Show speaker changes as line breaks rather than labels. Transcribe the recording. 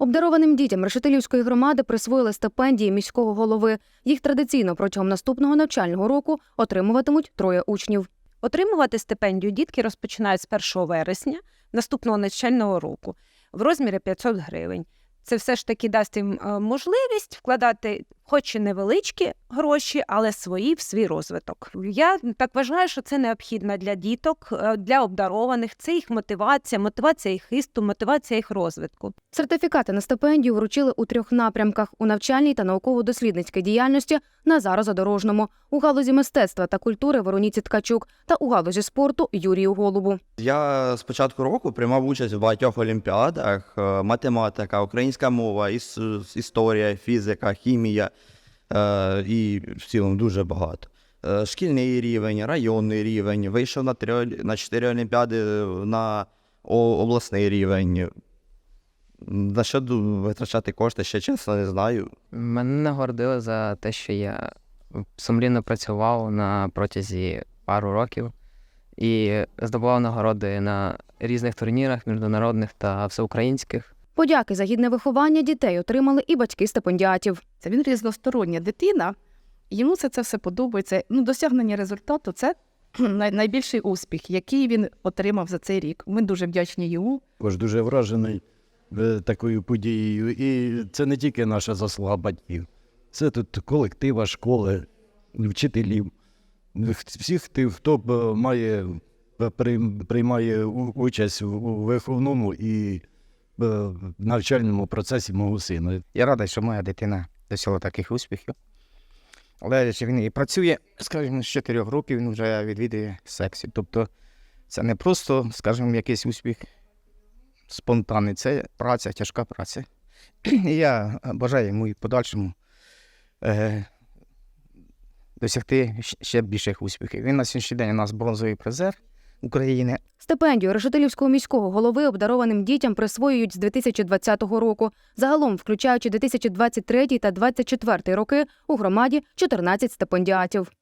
Обдарованим дітям Решетилівської громади присвоїли стипендії міського голови. Їх традиційно протягом наступного навчального року отримуватимуть троє учнів.
Отримувати стипендію дітки розпочинають з 1 вересня наступного навчального року в розмірі 500 гривень. Це все ж таки дасть їм е, можливість вкладати, хоч і невеличкі гроші, але свої в свій розвиток. Я так вважаю, що це необхідно для діток, е, для обдарованих. Це їх мотивація, мотивація їх хисту, мотивація їх розвитку.
Сертифікати на стипендію вручили у трьох напрямках: у навчальній та науково-дослідницькій діяльності Назару Задорожному, у галузі мистецтва та культури Вероніці Ткачук та у галузі спорту Юрію Голубу.
Я з початку року приймав участь в багатьох олімпіадах: е, математика, українська мова, іс- історія, фізика, хімія і в цілому дуже багато. Е, Шкільний рівень, районний рівень, вийшов на, три, на чотири олімпіади на обласний рівень. На що витрачати кошти, ще чесно не знаю.
Мене нагородили за те, що я сумлінно працював на протязі пару років і здобував нагороди на різних турнірах, міжнародних та всеукраїнських.
Подяки за гідне виховання дітей отримали і батьки стипендіатів.
Це він різностороння дитина, йому це, це все подобається. Ну, досягнення результату це найбільший успіх, який він отримав за цей рік. Ми дуже вдячні йому.
Також дуже вражений е, такою подією. І це не тільки наша заслуга батьків, це тут колектива, школи, вчителів. Всіх тих, хто е, має, е, приймає участь у виховному і е, навчальному процесі мого сина.
Я радий, що моя дитина досягла таких успіхів. Але він і працює, скажімо, з 4 років він вже відвідує секцію. Тобто це не просто, скажімо, якийсь успіх спонтанний, це праця, тяжка праця. І я бажаю йому і в подальшому е, досягти ще більших успіхів. Він на сьогоднішній день у нас бронзовий призер України.
Стипендію Решетилівського міського голови обдарованим дітям присвоюють з 2020 року. Загалом, включаючи 2023 та 2024 роки, у громаді 14 стипендіатів.